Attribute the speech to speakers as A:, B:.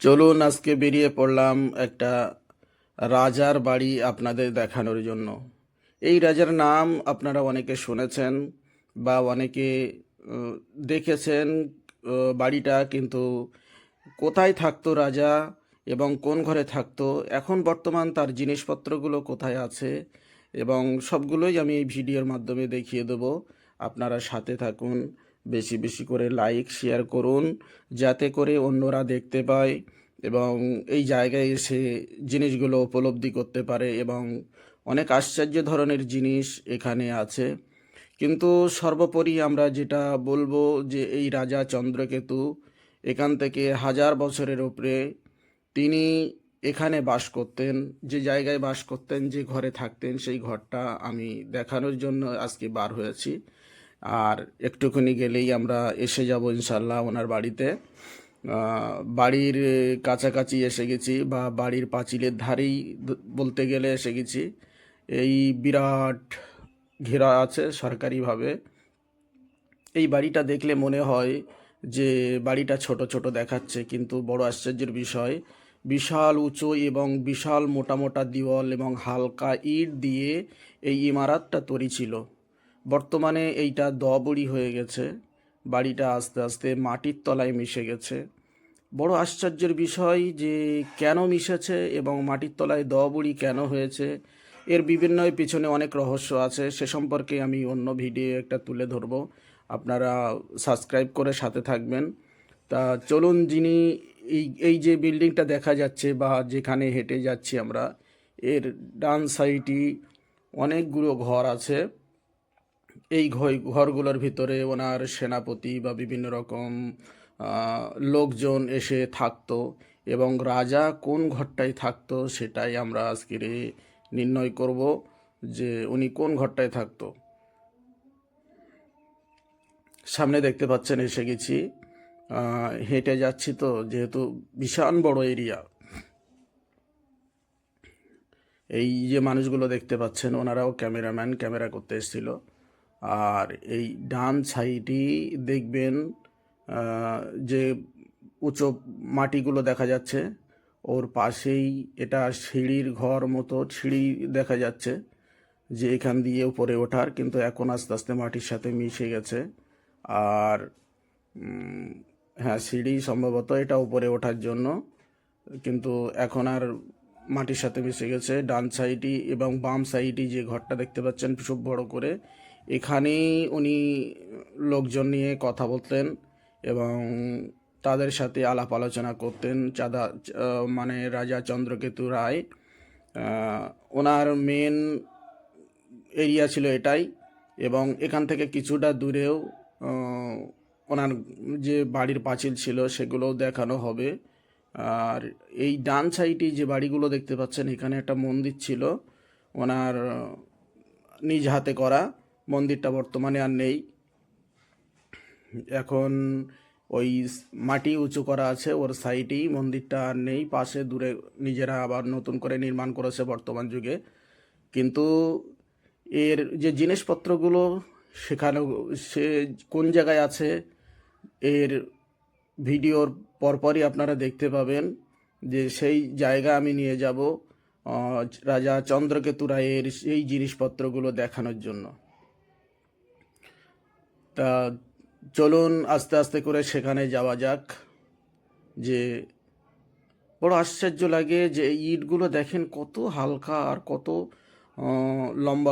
A: চলুন আজকে বেরিয়ে পড়লাম একটা রাজার বাড়ি আপনাদের দেখানোর জন্য। এই রাজার নাম আপনারা অনেকে শুনেছেন বা অনেকে দেখেছেন বাড়িটা, কিন্তু কোথায় থাকতো রাজা এবং কোন ঘরে থাকতো, এখন বর্তমান তার জিনিসপত্রগুলো কোথায় আছে, এবং সবগুলোই আমি এই ভিডিওর মাধ্যমে দেখিয়ে দেবো। আপনারা সাথে থাকুন। বেশি বেশি করে লাইক শেয়ার করুন, যাতে করে অন্যরা দেখতে পায় এবং এই জায়গায় এসে জিনিসগুলো উপলব্ধি করতে পারে এবং অনেক আশ্চর্য ধরনের জিনিস এখানে আছে। কিন্তু সর্বোপরি আমরা যেটা বলব যে এই রাজা চন্দ্রকেতু এখান থেকে হাজার বছরের উপরে তিনি এখানে বাস করতেন, যে জায়গায় বাস করতেন, যে ঘরে থাকতেন, সেই ঘরটা আমি দেখানোর জন্য আজকে বার হয়েছি। আর একটুখানি গেলেই আমরা এসে যাব ইনশাল্লাহ ওনার বাড়িতে। বাড়ির কাছাকাছি এসে গেছি বা বাড়ির পাঁচিলের ধারেই বলতে গেলে এসে গেছি। এই বিরাট ঘেরা আছে সরকারিভাবে। এই বাড়িটা দেখলে মনে হয় যে বাড়িটা ছোট ছোট দেখাচ্ছে, কিন্তু বড় আশ্চর্যের বিষয়, বিশাল উঁচু এবং বিশাল মোটা মোটা দেওয়াল এবং হালকা ইট দিয়ে এই ইমারতটা তৈরি ছিল। বর্তমানে এইটা দবড়ি হয়ে গেছে, বাড়িটা আস্তে আস্তে মাটির তলায় মিশে গেছে। বড় আশ্চর্যের বিষয় যে কেন মিশেছে এবং মাটির তলায় দবড়ি কেন হয়েছে, এর বিভিন্ন পিছনে অনেক রহস্য আছে। সে সম্পর্কে আমি অন্য ভিডিও একটা তুলে ধরবো। আপনারা সাবস্ক্রাইব করে সাথে থাকবেন। তা চলুন যিনি এই এই যে বিল্ডিংটা দেখা যাচ্ছে বা যেখানে হেঁটে যাচ্ছি আমরা, এর ডান সাইডই অনেকগুলো ঘর আছে। এই ঘর ঘরগুলোর ভিতরে ওনার সেনাপতি বা বিভিন্ন রকম লোকজন এসে থাকতো এবং রাজা কোন ঘরটায় থাকতো সেটাই আমরা আজকের নির্ণয় করব যে উনি কোন ঘরটায় থাকতো। সামনে দেখতে পাচ্ছেন এসে গেছি। হেঁটে যাচ্ছি তো, যেহেতু বিশাল বড় এরিয়া। এই যে মানুষগুলো দেখতে পাচ্ছেন, ওনারাও ক্যামেরাম্যান, ক্যামেরা করতে এসেছিল। আর এই ডান সাইডই দেখবেন যে উঁচু মাটিগুলো দেখা যাচ্ছে, ওর পাশেই এটা সিঁড়ির ঘর মতো সিঁড়ি দেখা যাচ্ছে, যে এখান দিয়ে উপরে ওঠার, কিন্তু এখন আস্তে আস্তে মাটির সাথে মিশে গেছে। আর হ্যাঁ সিঁড়ি সম্ভবত এটা উপরে ওঠার জন্য, কিন্তু এখন আর মাটির সাথে মিশে গেছে। ডান সাইডই এবং বাম সাইডই যে ঘরটা দেখতে পাচ্ছেন খুব বড় করে এখানেই উনি লোকজন নিয়ে কথা বলতেন এবং তাদের সাথে আলাপ আলোচনা করতেন। চাঁদা মানে রাজা চন্দ্রকেতু রায় ওনার মেন এরিয়া ছিল এটাই এবং এখান থেকে কিছুটা দূরেও ওনার যে বাড়ির পাঁচিল ছিল সেগুলোও দেখানো হবে। আর এই ডান সাইডে যে বাড়িগুলো দেখতে পাচ্ছেন, এখানে একটা মন্দির ছিল ওনার নিজ হাতে করা। মন্দিরটা বর্তমানে আর নেই। এখন ওই মাটি উঁচু করা আছে, ওর সাইডেই মন্দিরটা আর নেই, পাশে দূরে নিজেরা আবার নতুন করে নির্মাণ করেছে বর্তমান যুগে। কিন্তু এর যে জিনিসপত্রগুলো সেখানে সে কোন জায়গায় আছে, এর ভিডিওর পরপরই আপনারা দেখতে পাবেন যে সেই জায়গা আমি নিয়ে যাব রাজা চন্দ্রকেতু রায়ের সেই জিনিসপত্রগুলো দেখানোর জন্য। তা চলুন আস্তে আস্তে করে সেখানে যাওয়া যাক যে বড় আশ্চর্য লাগে যে ইটগুলো দেখেন কত হালকা আর কত লম্বা।